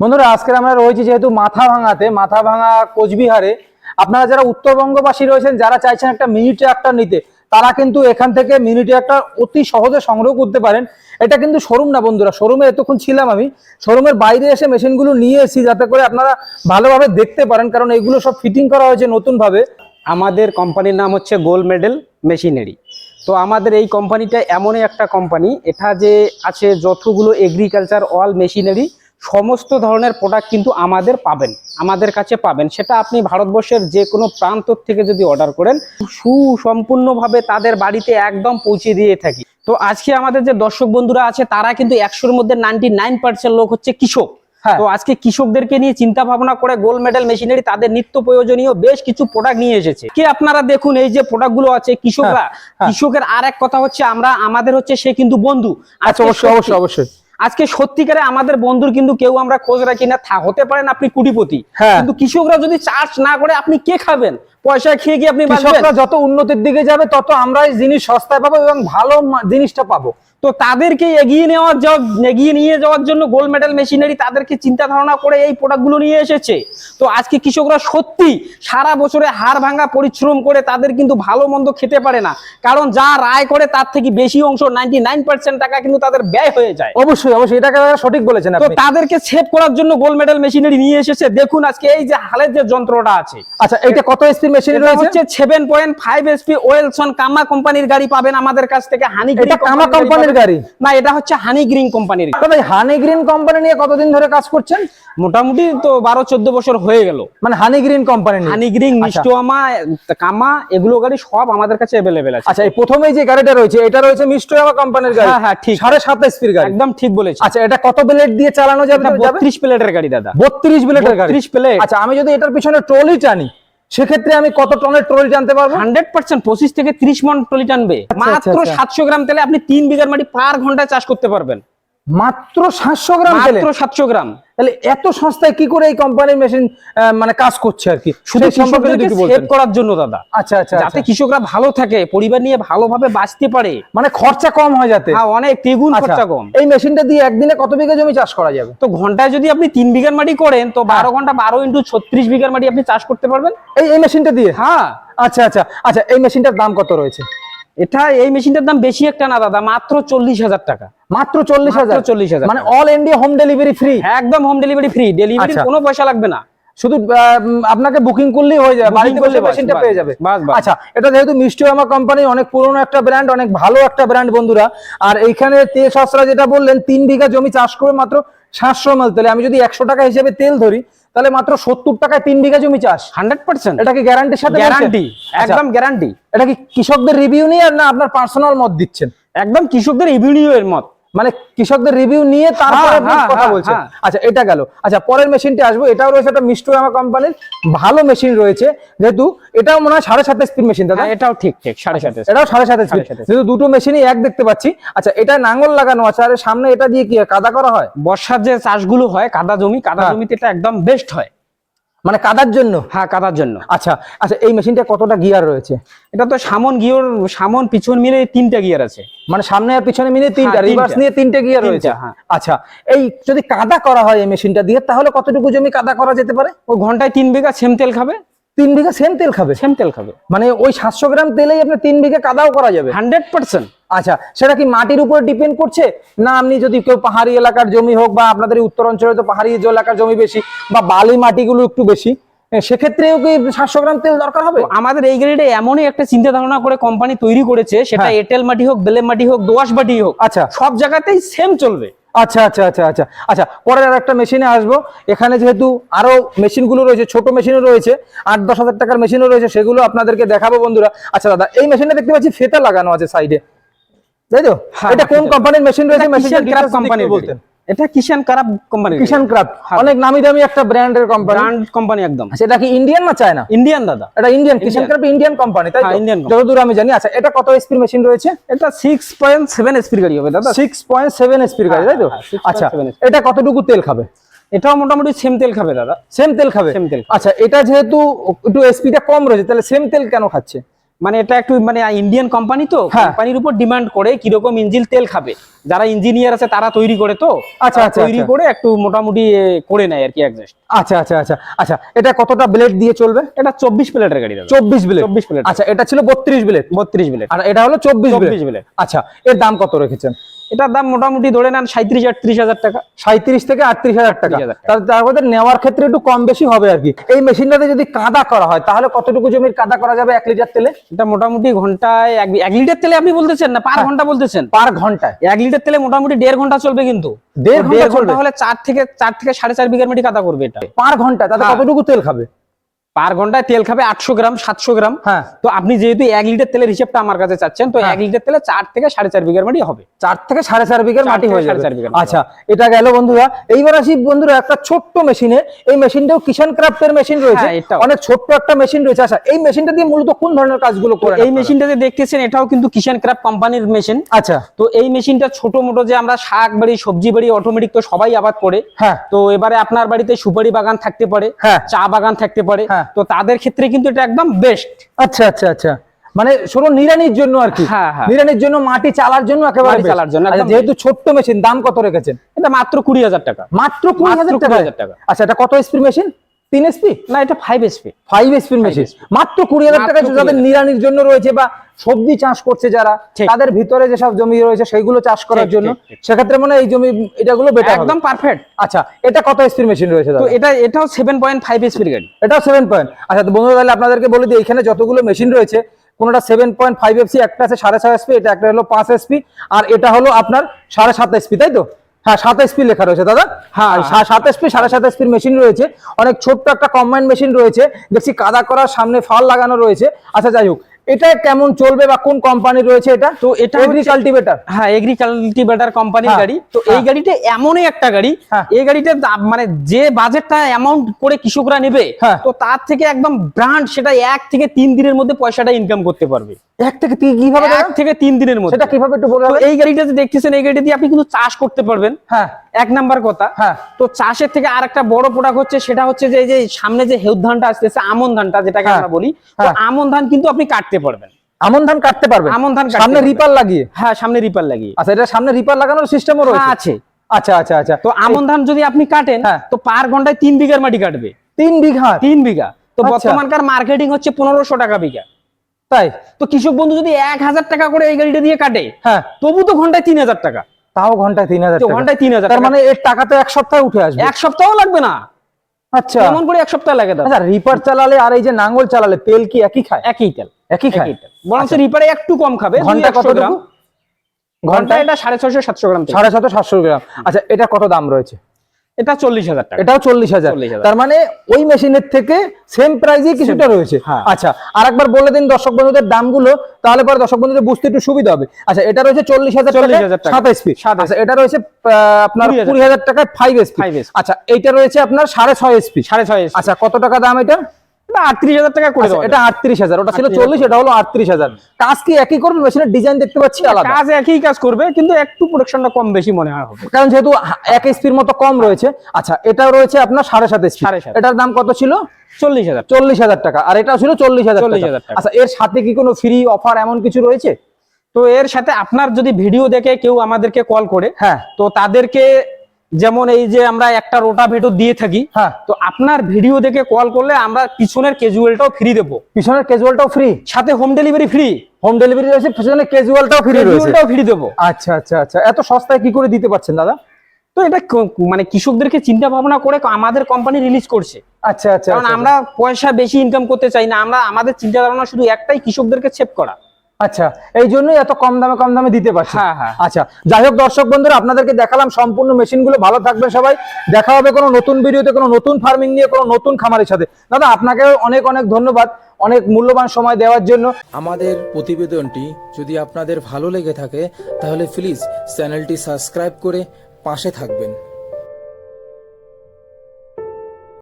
বন্ধুরা আজকে আমরা রয়েছি যেহেতু মাথা ভাঙাতে মাথা ভাঙা কোচবিহারে। আপনারা যারা উত্তরবঙ্গবাসী রয়েছেন, যারা চাইছেন একটা মিনি ট্রাক্টর নিতে, তারা কিন্তু এখান থেকে মিনি ট্রাক্টর অতি সহজে সংগ্রহ করতে পারেন। এটা কিন্তু শোরুম না বন্ধুরা, শোরুমে এতক্ষণ ছিলাম আমি। শোরুমের বাইরে এসে মেশিনগুলো নিয়ে এসেছি যাতে করে আপনারা ভালোভাবে দেখতে পারেন, কারণ এগুলো সব ফিটিং করা হয়েছে নতুনভাবে। আমাদের কোম্পানির নাম হচ্ছে গোল্ড মেডেল মেশিনারি। তো আমাদের এই কোম্পানিটা এমনই একটা কোম্পানি, এটা যে আছে যতগুলো এগ্রিকালচার অল মেশিনারি সমস্ত ধরনের প্রোডাক্ট কিন্তু আমাদের পাবেন আমাদের কাছে পাবেন। সেটা আপনি ভারতবর্ষের যে কোনো প্রান্ত থেকে যদি অর্ডার করেন সুসম্পূর্ণভাবে তাদের বাড়িতে একদম পৌঁছে দিয়ে থাকি। তো আজকে আমাদের যে দর্শক বন্ধুরা আছে তারা কিন্তু একশোর মধ্যে নাইনটি নাইন পার্সেন্ট লোক হচ্ছে কৃষক। হ্যাঁ। তো আজকে কৃষকদেরকে নিয়ে চিন্তা ভাবনা করে গোল্ড মেডেল মেশিনারি তাদের নিত্য প্রয়োজনীয় বেশ কিছু প্রোডাক্ট নিয়ে এসেছে। কি আপনারা দেখুন এই যে প্রোডাক্টগুলো আছে কৃষকরা হ্যাঁ। কৃষকের আর এক কথা হচ্ছে আমরা আমাদের হচ্ছে সে কিন্তু বন্ধু। আচ্ছা অবশ্যই অবশ্যই অবশ্যই। আজকে সত্যিকারে আমাদের বন্ধুর কিন্তু কেউ আমরা খোঁজ রাখি না থা- হতে পারেন আপনি কুটিপতি। হ্যাঁ। কিন্তু কৃষকরা যদি চার্জ না করে আপনি কে খাবেন? পয়সা খেয়ে গিয়ে আপনি কৃষকরা যত উন্নতির দিকে যাবে তত আমরা এই জিনিস সস্তায় পাবো এবং ভালো জিনিসটা পাবো। তো তাদেরকে এগিয়ে নেওয়ার এগিয়ে নিয়ে যাওয়ার জন্য গোল্ড মেডেল মেশিনারি তাদেরকে চিন্তা ধারণা করে এই প্রোডাক্টগুলো নিয়ে এসেছে। তো আজকে কৃষকরা সত্যি সারা বছরে হাড় ভাঙা পরিশ্রম করে তাদের কিন্তু ভালো মন্দ খেতে পারে না। কারণ যা রায় করে তার থেকে বেশি অংশ নাইনটি নাইন টাকা কিন্তু তাদের ব্যয় হয়ে যায়। অবশ্যই অবশ্যই এটাকে সঠিক বলেছেন তো তাদেরকে সেভ করার জন্য গোল্ড মেডেল মেশিনারি নিয়ে এসেছে। দেখুন আজকে এই যে হালের যে যন্ত্রটা আছে। আচ্ছা এটা কত এসপি মেশিন হচ্ছে সেভেন পয়েন্ট ফাইভ এসপি ওয়েলসন কামা কোম্পানির গাড়ি পাবেন আমাদের কাছ থেকে। হানি কামা কোম্পানির গাড়ি? না এটা হচ্ছে হানি গ্রিন কোম্পানির তবে হানি গ্রিন কোম্পানি নিয়ে কতদিন ধরে কাজ করছেন? মোটামুটি তো বারো চোদ্দ বছর হয়ে গেল। মানে honey green company honey green. মিষ্টমা কামা এগুলো গাড়ি সব আমাদের কাছে অ্যাভেলেবেল আছে। আচ্ছা এই প্রথমেই যে গাড়িটা রয়েছে এটা রয়েছে মিষ্টয়ামা কোম্পানির গাড়ি। হ্যাঁ, হ্যাঁ, ঠিক। সাড়ে সাত এসপির গাড়ি। একদম ঠিক বলেছি আচ্ছা এটা কত ব্লেড দিয়ে চালানো যাবে? বত্রিশ প্লেটের গাড়ি দাদা। বত্রিশ ব্লেডের গাড়ি। 32 প্লেট। আচ্ছা আমি যদি এটার পিছনে ট্রলি টানি সেক্ষেত্রে আমি কত টনের ট্রলি টানতে পারব? হান্ড্রেড পার্সেন্ট পঁচিশ থেকে ত্রিশ মন ট্রলি টানবে। মাত্র আচ্ছা। সাতশো গ্রাম তেলে আপনি তিন বিঘার মাটি পার ঘন্টায় চাষ করতে পারবেন। মাত্র সাতশো গ্রাম মাত্র সাতশো গ্রাম। তাহলে এত সস্তায় কি করে এই কোম্পানির মেশিন মানে কাজ করছে আর কি? শুধু সেভ করার জন্য দাদা। আচ্ছা আচ্ছা যাতে আচ্ছা। কৃষকরা ভালো থাকে পরিবার নিয়ে ভালোভাবে বাঁচতে পারে। মানে খরচা কম হয় যাতে। হ্যাঁ অনেক দ্বিগুণ আচ্ছা, খরচা কম। এই মেশিনটা দিয়ে একদিনে কত বিঘা জমি চাষ করা যাবে? তো ঘন্টায় যদি আপনি তিন বিঘার মাটি করেন তো বারো ঘণ্টা বারো ইন্টু ছত্রিশ বিঘার মাটি আপনি চাষ করতে পারবেন। এই এই মেশিনটা দিয়ে? হ্যাঁ। আচ্ছা আচ্ছা আচ্ছা এই মেশিনটার দাম কত রয়েছে? এটা এই মেশিনটার দাম বেশি একটা না দাদা মাত্র চল্লিশ হাজার টাকা। মাত্র চল্লিশ হাজার? চল্লিশ হাজার মানে all India home delivery free একদম হোম ডেলিভারি ফ্রি ডেলিভারি। কোনো পয়সা লাগবে না। শুধু আপনাকে বুকিং করলেই হয়ে যাবে বাড়িতে বসে মেশিনটা পেয়ে যাবে। আচ্ছা এটা যেহেতু মিষ্টি আমার কোম্পানি অনেক পুরনো একটা ব্র্যান্ড অনেক ভালো একটা ব্র্যান্ড বন্ধুরা। আর এইখানে তেল সস্তা যেটা বললেন তিন বিঘা জমি চাষ করে মাত্র সাতশো মাল তেলে। আমি যদি একশো টাকা হিসেবে তেল ধরি তাহলে মাত্র সত্তর টাকায় তিন বিঘা জমি চাষ। Hundred percent. এটা কি গ্যারান্টির সাথে গ্যারান্টি আচ্ছা, একদম গ্যারান্টি এটা কি কৃষকদের রিভিউ নিয়ে আর না আপনার পার্সোনাল মত দিচ্ছেন? একদম কৃষকদের ইভিনিউ এর মত। মানে কৃষকদের রিভিউ নিয়ে তারপরে হ্যাঁ, হ্যাঁ, কথা হ্যাঁ, বলছেন হ্যাঁ। আচ্ছা এটা গেল। আচ্ছা পরের মেশিনটি আসব। এটাও রয়েছে একটা মিষ্টয়ামা কোম্পানির ভালো মেশিন রয়েছে। যেহেতু এটাও মনে হয় সাড়ে সাত স্পিড মেশিন দাদা হ্যাঁ, এটাও ঠিক ঠিক সাড়ে সাথে এটাও সাড়ে সাত স্পিড যেহেতু দুটো মেশিনই এক দেখতে পাচ্ছি। আচ্ছা এটা নাঙ্গল লাগানো আছে। আর সামনে এটা দিয়ে কি হয়? কাদা করা হয়? বর্ষার যে চাষগুলো হয় কাদা জমি কাদা হ্যাঁ। জমিতে এটা একদম বেস্ট হয়। মানে কাদার জন্য? হ্যাঁ কাদার জন্য। আচ্ছা আচ্ছা এই মেশিনটা কতটা গিয়ার রয়েছে? এটা তো সামন গিয়ার সামন পিছন মিলে তিনটা গিয়ার আছে। মানে সামনে আর পিছনে মিলে তিনটা হ্যাঁ, রিভার্স নিয়ে তিনটা গিয়ার রয়েছে। হ্যাঁ। আচ্ছা এই যদি কাদা করা হয় এই মেশিনটা দিয়ে তাহলে কতটুকু জমি কাদা করা যেতে পারে? ও ঘন্টায় তিন বিঘা সেম তেল খাবে? তিন বিঘা সেম তেল খাবে? সেম তেল খাবে। মানে ওই সাতশো গ্রাম তেলেই আপনার তিন বিঘা কাদাও করা যাবে। Hundred percent. আচ্ছা সেটা কি মাটির উপর ডিপেন্ড করছে? না আপনি যদি কেউ পাহাড়ি এলাকার জমি হোক বা আপনাদের উত্তর অঞ্চলে তো পাহাড়ি এলাকার জমি বেশি বা বালি মাটিগুলো একটু বেশি সেক্ষেত্রেও কি সাতশো গ্রাম তেল দরকার হবে? আমাদের এই গ্রেডে এমনই একটা চিন্তা ধারণা করে কোম্পানি তৈরি করেছে সেটা হ্যাঁ। এঁটেল মাটি হোক বেলে মাটি হোক দোয়াশ মাটি হোক আচ্ছা। সব জায়গাতেই সেম চলবে। আচ্ছা আচ্ছা আচ্ছা আচ্ছা। আচ্ছা পরের আর একটা মেশিনে আসব। এখানে যেহেতু আরও মেশিনগুলো রয়েছে ছোট মেশিনও রয়েছে আট দশ হাজার টাকার মেশিনও রয়েছে সেগুলো আপনাদেরকে দেখাবো বন্ধুরা। আচ্ছা দাদা এই মেশিনটা দেখতে পাচ্ছি ফেতা লাগানো আছে সাইডে তাই তো? হ্যাঁ, এটা কোন কোম্পানির মেশিন রয়েছে? মেশিন কোম্পানি বলতেন। এটা কিষান ক্রাফট কোম্পানি কিষান ক্রাফট। অনেক নামি দামি একটা ব্র্যান্ডের কোম্পানি। ব্র্যান্ড কোম্পানি একদম। সেটা কি ইন্ডিয়ান না চায়না ইন্ডিয়ান দাদা। এটা Indian Kisan Kraft Indian company তাই হ্যাঁ, Indian যতদূর আমি জানি আচ্ছা এটা কত এসপির মেশিন রয়েছে? এটা সিক্স পয়েন্ট সেভেন এসপির গাড়ি হবে দাদা। সিক্স পয়েন্ট সেভেন এসপির গাড়ি তাই তো? হ্যাঁ, হ্যাঁ, 6.7 আচ্ছা এটা কতটুকু তেল খাবে? এটাও মোটামুটি সেম তেল খাবে দাদা। সেম তেল খাবে? Same তেল আচ্ছা এটা যেহেতু একটু এসপিটা কম রয়েছে তাহলে সেম তেল কেন খাচ্ছে? মানে এটা একটু মানে ইন্ডিয়ান কোম্পানি তো হ্যাঁ। কোম্পানির উপর ডিমান্ড করে কীরকম ইঞ্জিন তেল খাবে। যারা ইঞ্জিনিয়ার আছে তারা তৈরি করে তো। আচ্ছা, আচ্ছা, তৈরি আচ্ছা। করে একটু মোটামুটি করে নেয় আর কি অ্যাডজাস্ট আচ্ছা আচ্ছা আচ্ছা আচ্ছা এটা কতটা ব্লেড দিয়ে চলবে? এটা চব্বিশ প্লেটের গাড়ি দাদা। চব্বিশ ব্লেড চব্বিশ প্লেট আচ্ছা এটা ছিল বত্রিশ ব্লেড বত্রিশ ব্লেড আর এটা হলো চব্বিশ চব্বিশ ব্লেড আচ্ছা এর দাম কত রেখেছেন? এটার দাম মোটামুটি ধরে নেন সাঁত্রিশ আটত্রিশ হাজার টাকা। সাঁত্রিশ থেকে আটত্রিশ হাজার টাকা। তার মধ্যে নেওয়ার ক্ষেত্রে একটু কম বেশি হবে আর কি। এই মেশিনটাতে যদি কাদা করা হয় তাহলে কতটুকু জমির কাদা করা যাবে এক লিটার তেলে? এটা মোটামুটি ঘন্টায় এক লিটার তেলে আপনি বলতেছেন না? পার হ্যাঁ। ঘণ্টা বলতেছেন? পার ঘন্টায়। এক লিটার তেলে মোটামুটি দেড় ঘণ্টা চলবে কিন্তু। দেড় ঘণ্টা চলবে? হলে চার থেকে চার থেকে সাড়ে চার বিঘার মাটি কাদা করবে এটা। পার ঘণ্টা তাতে হ্যাঁ। কতটুকু তেল খাবে? পার ঘন্টায় তেল খাবে আটশো গ্রাম সাতশো গ্রাম। হ্যাঁ। তো আপনি যেহেতু এক লিটার তেলের হিসেবটা আমার কাছে চাচ্ছেন তো হ্যাঁ। এক লিটার তেলে চার থেকে সাড়ে চার বিঘার মাটি হবে। চার থেকে সাড়ে চার বিঘার মাটি হয়ে যাবে। আচ্ছা এটা গেল বন্ধুরা। এইবার আসি বন্ধুরা একটা ছোট্ট মেশিনে। এই মেশিনটাও কিষান ক্রাফটের মেশিন রয়েছে। হ্যাঁ, অনেক ছোট্ট একটা মেশিন রয়েছে। আচ্ছা এই মেশিনটা দিয়ে মূলত কোন ধরনের কাজগুলো করে এই মেশিনটাতে দেখতেছেন এটাও কিন্তু কিষান ক্রাফট কোম্পানির মেশিন। আচ্ছা। তো এই মেশিনটা ছোট মোটো যে আমরা শাক বাড়ি সবজি বাড়ি অটোমেটিক তো সবাই আবাদ করে। হ্যাঁ। তো এবারে আপনার বাড়িতে সুপারি বাগান থাকতে পারে হ্যাঁ। চা বাগান থাকতে পারে। হ্যাঁ। তো তাদের ক্ষেত্রে কিন্তু এটা একদম বেস্ট আচ্ছা আচ্ছা আচ্ছা। মানে শুধু নিরানির জন্য আর কি। হ্যাঁ, হ্যাঁ। নিরানির জন্য মাটি চালার জন্য একেবারে চালার জন্য আচ্ছা, যেহেতু ছোট্ট মেশিন দাম কত রেখেছেন? এটা মাত্র কুড়ি হাজার টাকা। মাত্র কুড়ি হাজার টাকা টাকা। আচ্ছা এটা কত স্প্রে মেশিন তিন এসপি না এটা five SP five SP machine মাত্র কুড়ি হাজার টাকা যাদের নিরানির জন্য রয়েছে বা সবজি চাষ করছে যারা তাদের ভিতরে যেসব জমি রয়েছে সেইগুলো চাষ করার জন্য। সেক্ষেত্রে মনে এই জমি এটাগুলো বেটার একদম পারফেক্ট আচ্ছা এটা কত এসপির মেশিন রয়েছে তো এটা এটাও সেভেন পয়েন্ট ফাইভ এসপির গাড়ি। এটাও সেভেন পয়েন্ট আচ্ছা তো বন্ধুরা তাহলে আপনাদেরকে বলে দিই এখানে যতগুলো মেশিন রয়েছে কোনটা সেভেন পয়েন্ট ফাইভ এফসি একটা আছে সাড়ে ছয় এসপি এটা একটা হলো পাঁচ এসপি আর এটা হলো আপনার সাড়ে সাত এসপি তাই তো? হ্যাঁ সাত এসপি লেখা রয়েছে দাদা। হ্যাঁ, সাতাশ সা- সাত এসপি সাড়ে সাত পির মেশিন রয়েছে। অনেক ছোট্ট একটা কম্বাইন মেশিন রয়েছে। দেখছি কাদা করার সামনে ফাল লাগানো রয়েছে। আচ্ছা যাই হোক। এটা কেমন চলবে বা কোন কোম্পানি রয়েছে এটা? তো এটা এগ্রি কাল্টিভেটার হ্যাঁ এগ্রিকালটিভেটার কোম্পানির হ্যাঁ, গাড়ি। তো এই হ্যাঁ। গাড়িটা এমনই একটা গাড়ি। হ্যাঁ। এই গাড়িটা মানে যে বাজেটটা অ্যামাউন্ট করে কৃষকরা নেবে হ্যাঁ। তো তার থেকে একদম ব্র্যান্ড সেটা এক থেকে তিন দিনের মধ্যে পয়সাটা ইনকাম করতে পারবে। এক থেকে কীভাবে এক থেকে তিন দিনের মধ্যে। সেটা কীভাবে একটু বলে তো এই গাড়িটা যে দেখতেছেন এই গাড়িটা দিয়ে আপনি কিন্তু চাষ করতে পারবেন। হ্যাঁ। এক নাম্বার কথা। হ্যাঁ। তো চাষের থেকে আর একটা বড় প্রোডাক্ট হচ্ছে সেটা হচ্ছে যে এই যে সামনে যে হেউদ ধানটা আসতেছে আমন ধানটা যেটাকে হ্যাঁ, আমরা বলি তো হ্যাঁ। আমন ধান কিন্তু আপনি কাটতে পারবেন। আমন ধান কাটতে পারবে আমন ধান সামনে রিপার লাগিয়ে? হ্যাঁ সামনে রিপার লাগিয়ে। আচ্ছা এটা সামনে রিপার লাগানোর সিস্টেমও রয়েছে? হ্যাঁ, আছে। আচ্ছা আচ্ছা আচ্ছা। তো আমন ধান যদি আপনি কাটেন। তো পার ঘন্টায় তিন বিঘার মাটি কাটবে। তিন বিঘা? তিন বিঘা। তো আচ্ছা। বর্তমানকার মার্কেটিং হচ্ছে পনেরোশো টাকা বিঘা। তাই? তো কৃষক বন্ধু যদি এক হাজার টাকা করে এই গাড়িটা দিয়ে কাটে হ্যাঁ। তবু তো ঘন্টায় তিন হাজার টাকা। তাও ঘন্টায় তিন হাজার ঘন্টায় তিন হাজার তার মানে এর টাকা তো এক সপ্তাহে উঠে আসবে। এক সপ্তাহ লাগবে না। আচ্ছা। এমন করে এক সপ্তাহ লাগে আচ্ছা রিপার চালালে আর এই যে নাঙ্গল চালালে তেল কি একই খায়? একই তেল একই খায়? বরং রিপারে একটু কম খাবে ঘণ্টা কত গ্রাম। ঘণ্টা এটা সাড়ে ছয়শো সাতশো গ্রাম। সাড়ে সাতশো সাতশো গ্রাম। আচ্ছা এটা কত দাম রয়েছে? এটা চল্লিশ হাজার টাকা। এটাও চল্লিশ হাজার। 40,000 তার মানে ওই মেশিনের থেকে সেম প্রাইজে কিছুটা রয়েছে। হ্যাঁ। আচ্ছা আর একবার বলে দিন দর্শক বন্ধুদের দামগুলো তাহলে পরে দর্শক বন্ধুদের বুঝতে একটু সুবিধা হবে। আচ্ছা এটা রয়েছে চল্লিশ হাজার 40,000 টাকা। সাত এসপি সাত আচ্ছা এটা রয়েছে আপনার কুড়ি হাজার। টাকায় ফাইভ এসপি 5 আচ্ছা এইটা রয়েছে আপনার সাড়ে ছয় এসপি সাড়ে ছয় আচ্ছা কত টাকা দাম এটা? এটা হাজার টাকা করে আচ্ছা, এটা ওটা ছিল 38,000 চল্লিশ এটা হলো আটত্রিশ হাজার। কাজ কি একই করবে? মেশিনের ডিজাইন দেখতে পাচ্ছি আলাদা। কাজ একই কাজ করবে কিন্তু একটু প্রোডাকশনটা কম বেশি মনে হয় কারণ যেহেতু এক এসপির মতো কম রয়েছে আচ্ছা এটাও রয়েছে আপনার সাড়ে সাত। এটার দাম কত ছিল? চল্লিশ হাজার। চল্লিশ হাজার টাকা আর এটাও ছিল চল্লিশ হাজার 40,000 টাকা। আচ্ছা এর সাথে কি কোনো ফ্রি অফার এমন কিছু রয়েছে? তো এর সাথে আপনার যদি ভিডিও দেখে কেউ আমাদেরকে কল করে হ্যাঁ। তো তাদেরকে যেমন এই যে আমরা একটা রোটা ভেটো দিয়ে থাকি হ্যাঁ। তো আপনার ভিডিও দেখে কল করলে আমরা পিছনের ক্যাজুয়ালটাও ফ্রি দেবো। পিছনের ক্যাজুয়ালটাও ফ্রি সাথে home delivery free home delivery রয়েছে পিছনে ক্যাজুয়ালটাও ফ্রি ক্যাজুয়ালটাও ফ্রি দেবো। আচ্ছা আচ্ছা আচ্ছা। এত সস্তায় কি করে দিতে পারছেন দাদা? তো এটা মানে কৃষকদেরকে চিন্তা ভাবনা করে আমাদের কোম্পানি রিলিজ করছে। আচ্ছা আচ্ছা কারণ আচ্ছা, আমরা পয়সা বেশি ইনকাম করতে চাই না আমরা আমাদের চিন্তা ধারণা শুধু একটাই কৃষকদেরকে সেভ করা। আচ্ছা এই জন্যই এত কম দামে কম দামে দিতে পারছি। হ্যাঁ, হ্যাঁ। আচ্ছা যাই হোক দর্শক বন্ধুরা আপনাদেরকে দেখালাম সম্পূর্ণ মেশিনগুলো ভালো থাকবে সবাই। দেখা হবে কোনো নতুন ভিডিওতে কোনো নতুন ফার্মিং নিয়ে কোনো নতুন খামারের সাথে। দাদা আপনাকে অনেক অনেক ধন্যবাদ অনেক মূল্যবান সময় দেওয়ার জন্য। আমাদের প্রতিবেদনটি যদি আপনাদের ভালো লেগে থাকে তাহলে প্লিজ চ্যানেলটি সাবস্ক্রাইব করে পাশে থাকবেন।